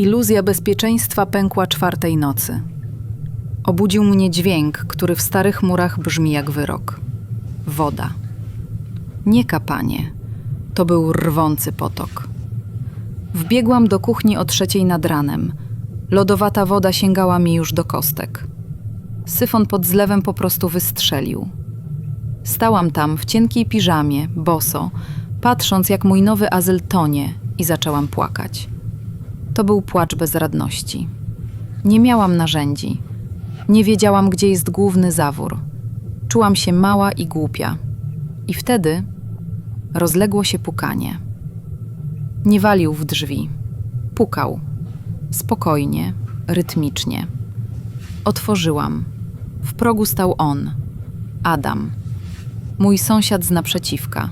Iluzja bezpieczeństwa pękła czwartej nocy. Obudził mnie dźwięk, który w starych murach brzmi jak wyrok. Woda. Nie kapanie. To był rwący potok. Wbiegłam do kuchni o trzeciej nad ranem. Lodowata woda sięgała mi już do kostek. Syfon pod zlewem po prostu wystrzelił. Stałam tam w cienkiej piżamie, boso, patrząc jak mój nowy azyl tonie i zaczęłam płakać. To był płacz bezradności. Nie miałam narzędzi. Nie wiedziałam, gdzie jest główny zawór. Czułam się mała i głupia. I wtedy rozległo się pukanie. Nie walił w drzwi. Pukał. Spokojnie, rytmicznie. Otworzyłam. W progu stał on, Adam, mój sąsiad z naprzeciwka.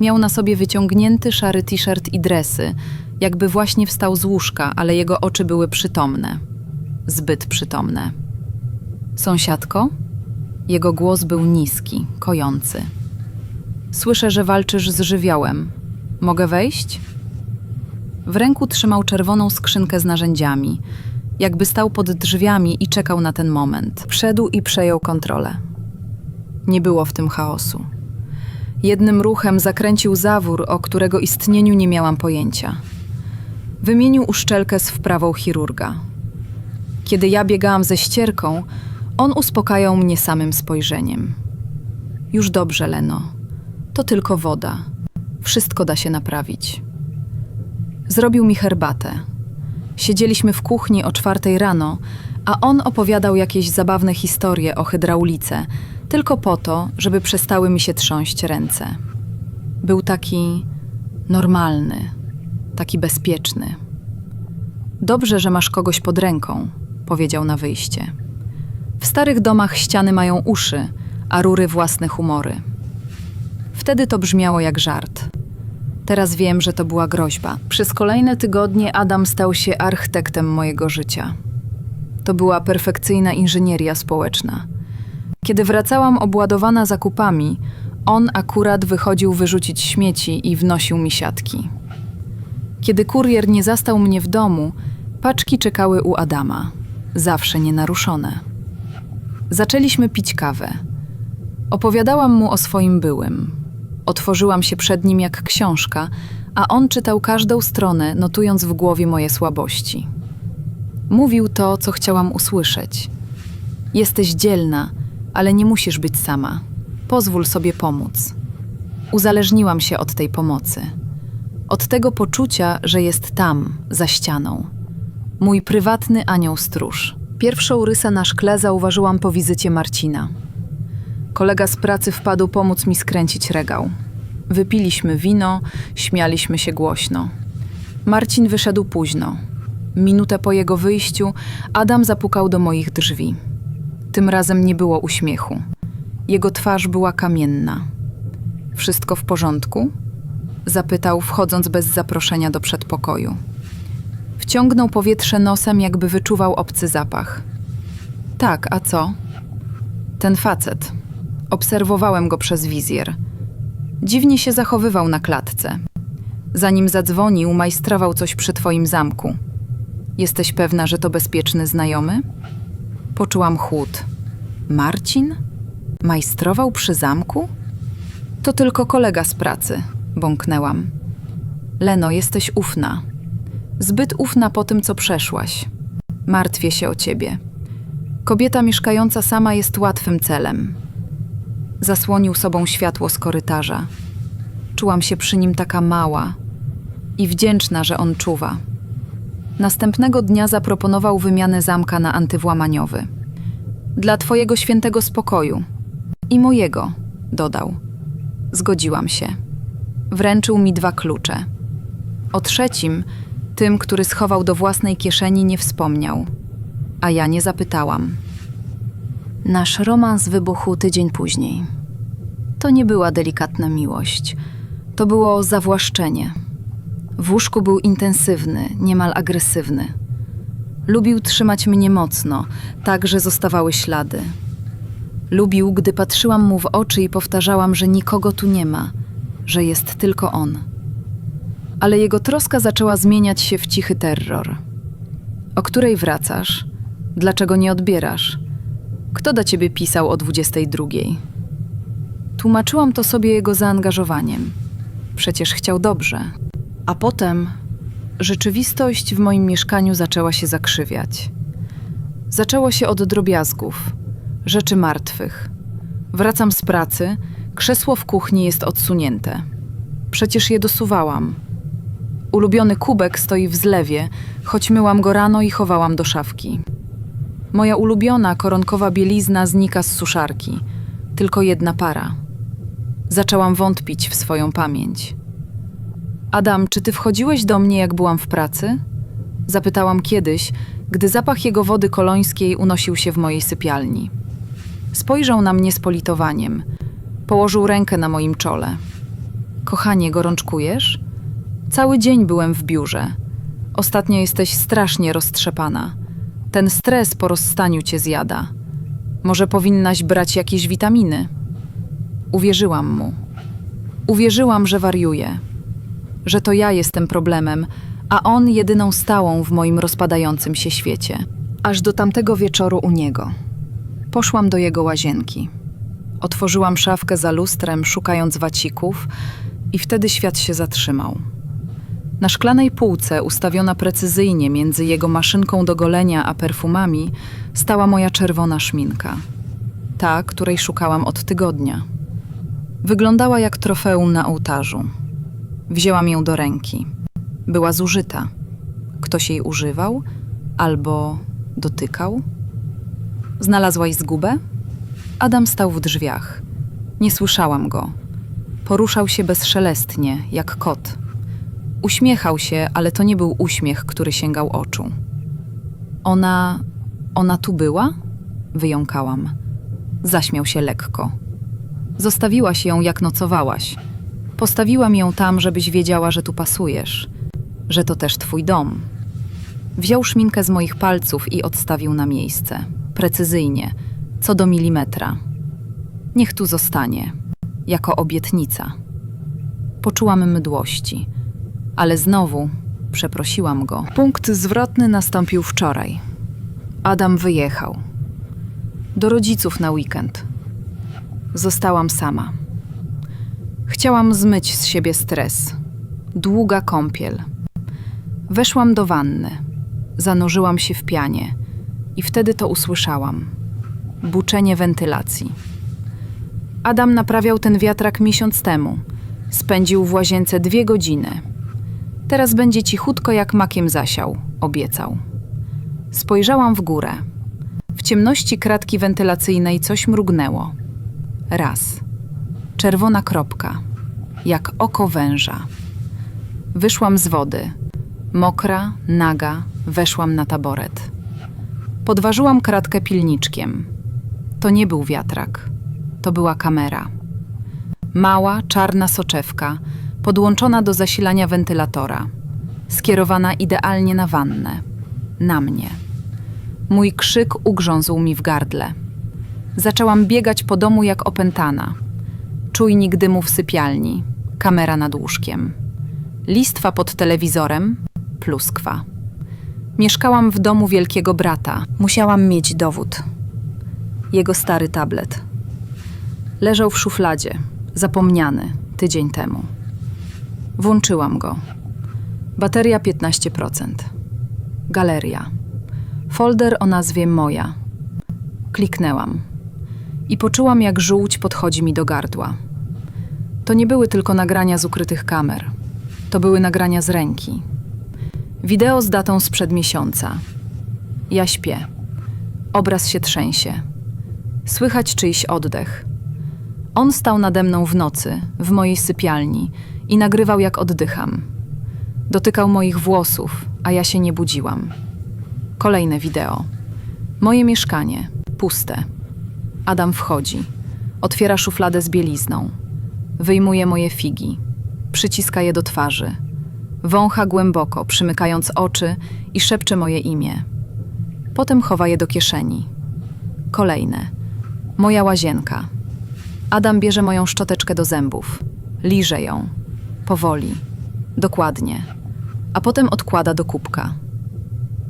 Miał na sobie wyciągnięty szary t-shirt i dresy, jakby właśnie wstał z łóżka, ale jego oczy były przytomne. Zbyt przytomne. Sąsiadko? Jego głos był niski, kojący. Słyszę, że walczysz z żywiołem. Mogę wejść? W ręku trzymał czerwoną skrzynkę z narzędziami, jakby stał pod drzwiami i czekał na ten moment. Wszedł i przejął kontrolę. Nie było w tym chaosu. Jednym ruchem zakręcił zawór, o którego istnieniu nie miałam pojęcia. Wymienił uszczelkę z wprawą chirurga. Kiedy ja biegałam ze ścierką, on uspokajał mnie samym spojrzeniem. Już dobrze, Leno. To tylko woda. Wszystko da się naprawić. Zrobił mi herbatę. Siedzieliśmy w kuchni o czwartej rano, a on opowiadał jakieś zabawne historie o hydraulice, tylko po to, żeby przestały mi się trząść ręce. Był taki normalny, taki bezpieczny. Dobrze, że masz kogoś pod ręką, powiedział na wyjście. W starych domach ściany mają uszy, a rury własne humory. Wtedy to brzmiało jak żart. Teraz wiem, że to była groźba. Przez kolejne tygodnie Adam stał się architektem mojego życia. To była perfekcyjna inżynieria społeczna. Kiedy wracałam obładowana zakupami, on akurat wychodził wyrzucić śmieci i wnosił mi siatki. Kiedy kurier nie zastał mnie w domu, paczki czekały u Adama, zawsze nienaruszone. Zaczęliśmy pić kawę. Opowiadałam mu o swoim byłym. Otworzyłam się przed nim jak książka, a on czytał każdą stronę, notując w głowie moje słabości. Mówił to, co chciałam usłyszeć. Jesteś dzielna, ale nie musisz być sama. Pozwól sobie pomóc. Uzależniłam się od tej pomocy. Od tego poczucia, że jest tam, za ścianą. Mój prywatny anioł stróż. Pierwszą rysę na szkle zauważyłam po wizycie Marcina. Kolega z pracy wpadł pomóc mi skręcić regał. Wypiliśmy wino, śmialiśmy się głośno. Marcin wyszedł późno. Minutę po jego wyjściu Adam zapukał do moich drzwi. Tym razem nie było uśmiechu. Jego twarz była kamienna. Wszystko w porządku? Zapytał, wchodząc bez zaproszenia do przedpokoju. Wciągnął powietrze nosem, jakby wyczuwał obcy zapach. Tak, a co? Ten facet. Obserwowałem go przez wizjer. Dziwnie się zachowywał na klatce. Zanim zadzwonił, majstrował coś przy twoim zamku. Jesteś pewna, że to bezpieczny znajomy? Poczułam chłód. Marcin? Majstrował przy zamku? To tylko kolega z pracy, bąknęłam. Leno, jesteś ufna. Zbyt ufna po tym, co przeszłaś. Martwię się o ciebie. Kobieta mieszkająca sama jest łatwym celem. Zasłonił sobą światło z korytarza. Czułam się przy nim taka mała i wdzięczna, że on czuwa. Następnego dnia zaproponował wymianę zamka na antywłamaniowy. Dla twojego świętego spokoju. I mojego, dodał. Zgodziłam się. Wręczył mi dwa klucze. O trzecim, tym, który schował do własnej kieszeni, nie wspomniał. A ja nie zapytałam. Nasz romans wybuchł tydzień później. To nie była delikatna miłość. To było zawłaszczenie. W łóżku był intensywny, niemal agresywny. Lubił trzymać mnie mocno, tak że zostawały ślady. Lubił, gdy patrzyłam mu w oczy i powtarzałam, że nikogo tu nie ma, że jest tylko on. ale jego troska zaczęła zmieniać się w cichy terror. O której wracasz? Dlaczego nie odbierasz? Kto do ciebie pisał o 22? Tłumaczyłam to sobie jego zaangażowaniem. Przecież chciał dobrze. A potem rzeczywistość w moim mieszkaniu zaczęła się zakrzywiać. Zaczęło się od drobiazgów, rzeczy martwych. Wracam z pracy, krzesło w kuchni jest odsunięte. Przecież je dosuwałam. Ulubiony kubek stoi w zlewie, choć myłam go rano i chowałam do szafki. Moja ulubiona koronkowa bielizna znika z suszarki. Tylko jedna para. Zaczęłam wątpić w swoją pamięć. Adam, czy ty wchodziłeś do mnie, jak byłam w pracy? Zapytałam kiedyś, gdy zapach jego wody kolońskiej unosił się w mojej sypialni. Spojrzał na mnie z politowaniem. Położył rękę na moim czole. Kochanie, gorączkujesz? Cały dzień byłem w biurze. Ostatnio jesteś strasznie roztrzepana. Ten stres po rozstaniu cię zjada. Może powinnaś brać jakieś witaminy? Uwierzyłam mu. Uwierzyłam, że wariuje, że to ja jestem problemem, a on jedyną stałą w moim rozpadającym się świecie. Aż do tamtego wieczoru u niego. Poszłam do jego łazienki. Otworzyłam szafkę za lustrem, szukając wacików, i wtedy świat się zatrzymał. Na szklanej półce, ustawiona precyzyjnie między jego maszynką do golenia a perfumami, stała moja czerwona szminka. Ta, której szukałam od tygodnia. Wyglądała jak trofeum na ołtarzu. Wzięłam ją do ręki. Była zużyta. Ktoś jej używał albo dotykał. Znalazłaś zgubę? Adam stał w drzwiach. Nie słyszałam go. Poruszał się bezszelestnie, jak kot. Uśmiechał się, ale to nie był uśmiech, który sięgał oczu. Ona. ona tu była? Wyjąkałam. Zaśmiał się lekko. Zostawiłaś ją, jak nocowałaś. Postawiłam ją tam, żebyś wiedziała, że tu pasujesz, że to też twój dom. Wziął szminkę z moich palców i odstawił na miejsce, precyzyjnie, co do milimetra. Niech tu zostanie, jako obietnica. Poczułam mdłości, ale znowu przeprosiłam go. Punkt zwrotny nastąpił wczoraj. Adam wyjechał. Do rodziców na weekend. Zostałam sama. Chciałam zmyć z siebie stres. Długa kąpiel. Weszłam do wanny. Zanurzyłam się w pianie i wtedy to usłyszałam. Buczenie wentylacji. Adam naprawiał ten wiatrak miesiąc temu. Spędził w łazience dwie godziny. Teraz będzie cichutko jak makiem zasiał, obiecał. Spojrzałam w górę. W ciemności kratki wentylacyjnej coś mrugnęło. Raz. Czerwona kropka, jak oko węża. Wyszłam z wody. Mokra, naga, weszłam na taboret. Podważyłam kratkę pilniczkiem. To nie był wiatrak, to była kamera. Mała, czarna soczewka, podłączona do zasilania wentylatora, skierowana idealnie na wannę, na mnie. Mój krzyk ugrzązł mi w gardle. Zaczęłam biegać po domu jak opętana. Czujnik dymu w sypialni, kamera nad łóżkiem. Listwa pod telewizorem, pluskwa. Mieszkałam w domu wielkiego brata. Musiałam mieć dowód. Jego stary tablet. Leżał w szufladzie, zapomniany tydzień temu. Włączyłam go. Bateria 15%. Galeria. Folder o nazwie Moja. Kliknęłam i poczułam, jak żółć podchodzi mi do gardła. To nie były tylko nagrania z ukrytych kamer. To były nagrania z ręki. Wideo z datą sprzed miesiąca. Ja śpię. Obraz się trzęsie. Słychać czyjś oddech. On stał nade mną w nocy, w mojej sypialni i nagrywał, jak oddycham. Dotykał moich włosów, a ja się nie budziłam. Kolejne wideo. Moje mieszkanie, puste. Adam wchodzi. Otwiera szufladę z bielizną. Wyjmuje moje figi. Przyciska je do twarzy. Wącha głęboko, przymykając oczy i szepcze moje imię. Potem chowa je do kieszeni. Kolejne. Moja łazienka. Adam bierze moją szczoteczkę do zębów. Liże ją. Powoli. Dokładnie. A potem odkłada do kubka.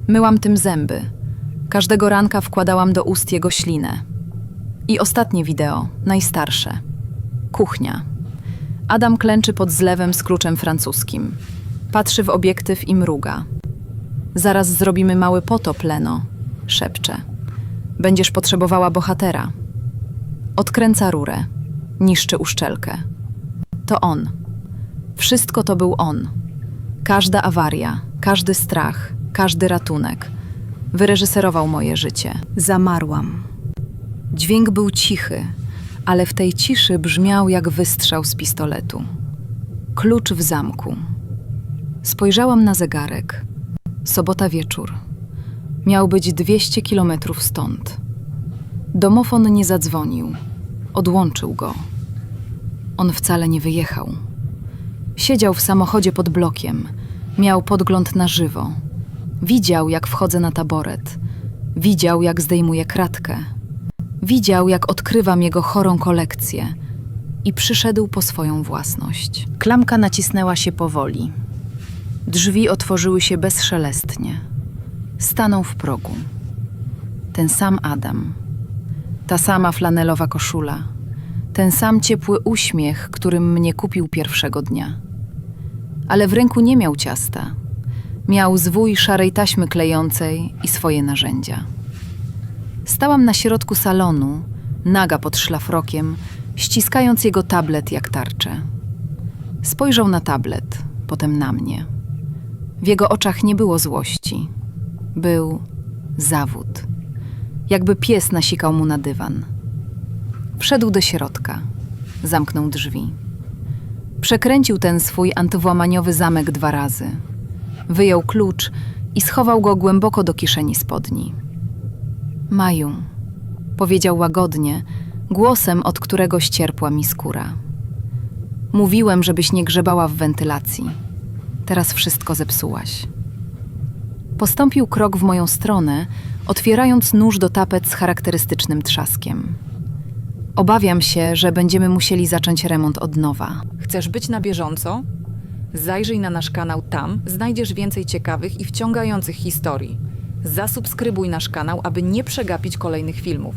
Myłam tym zęby. Każdego ranka wkładałam do ust jego ślinę. I ostatnie wideo, najstarsze. Kuchnia. Adam klęczy pod zlewem z kluczem francuskim. Patrzy w obiektyw i mruga. Zaraz zrobimy mały potop, Leno, szepcze. Będziesz potrzebowała bohatera. Odkręca rurę, niszczy uszczelkę. To on. Wszystko to był on. Każda awaria, każdy strach, każdy ratunek. Wyreżyserował moje życie. Zamarłam. Dźwięk był cichy, ale w tej ciszy brzmiał jak wystrzał z pistoletu. Klucz w zamku. Spojrzałam na zegarek. Sobota wieczór. Miał być 200 kilometrów stąd. Domofon nie zadzwonił. Odłączył go. On wcale nie wyjechał. Siedział w samochodzie pod blokiem. Miał podgląd na żywo. Widział, jak wchodzę na taboret. Widział, jak zdejmuję kratkę. Widział, jak odkrywam jego chorą kolekcję. I przyszedł po swoją własność. Klamka nacisnęła się powoli. Drzwi otworzyły się bezszelestnie. Stanął w progu. Ten sam Adam. Ta sama flanelowa koszula. Ten sam ciepły uśmiech, którym mnie kupił pierwszego dnia. Ale w ręku nie miał ciasta. Miał zwój szarej taśmy klejącej i swoje narzędzia. Stałam na środku salonu, naga pod szlafrokiem, ściskając jego tablet jak tarczę. Spojrzał na tablet, potem na mnie. W jego oczach nie było złości. Był zawód. Jakby pies nasikał mu na dywan. Wszedł do środka. Zamknął drzwi. Przekręcił ten swój antywłamaniowy zamek dwa razy. Wyjął klucz i schował go głęboko do kieszeni spodni. Maju, powiedział łagodnie, głosem, od którego ścierpła mi skóra. Mówiłem, żebyś nie grzebała w wentylacji. Teraz wszystko zepsułaś. Postąpił krok w moją stronę, otwierając nóż do tapet z charakterystycznym trzaskiem. Obawiam się, że będziemy musieli zacząć remont od nowa. Chcesz być na bieżąco? Zajrzyj na nasz kanał tam, znajdziesz więcej ciekawych i wciągających historii. Zasubskrybuj nasz kanał, aby nie przegapić kolejnych filmów.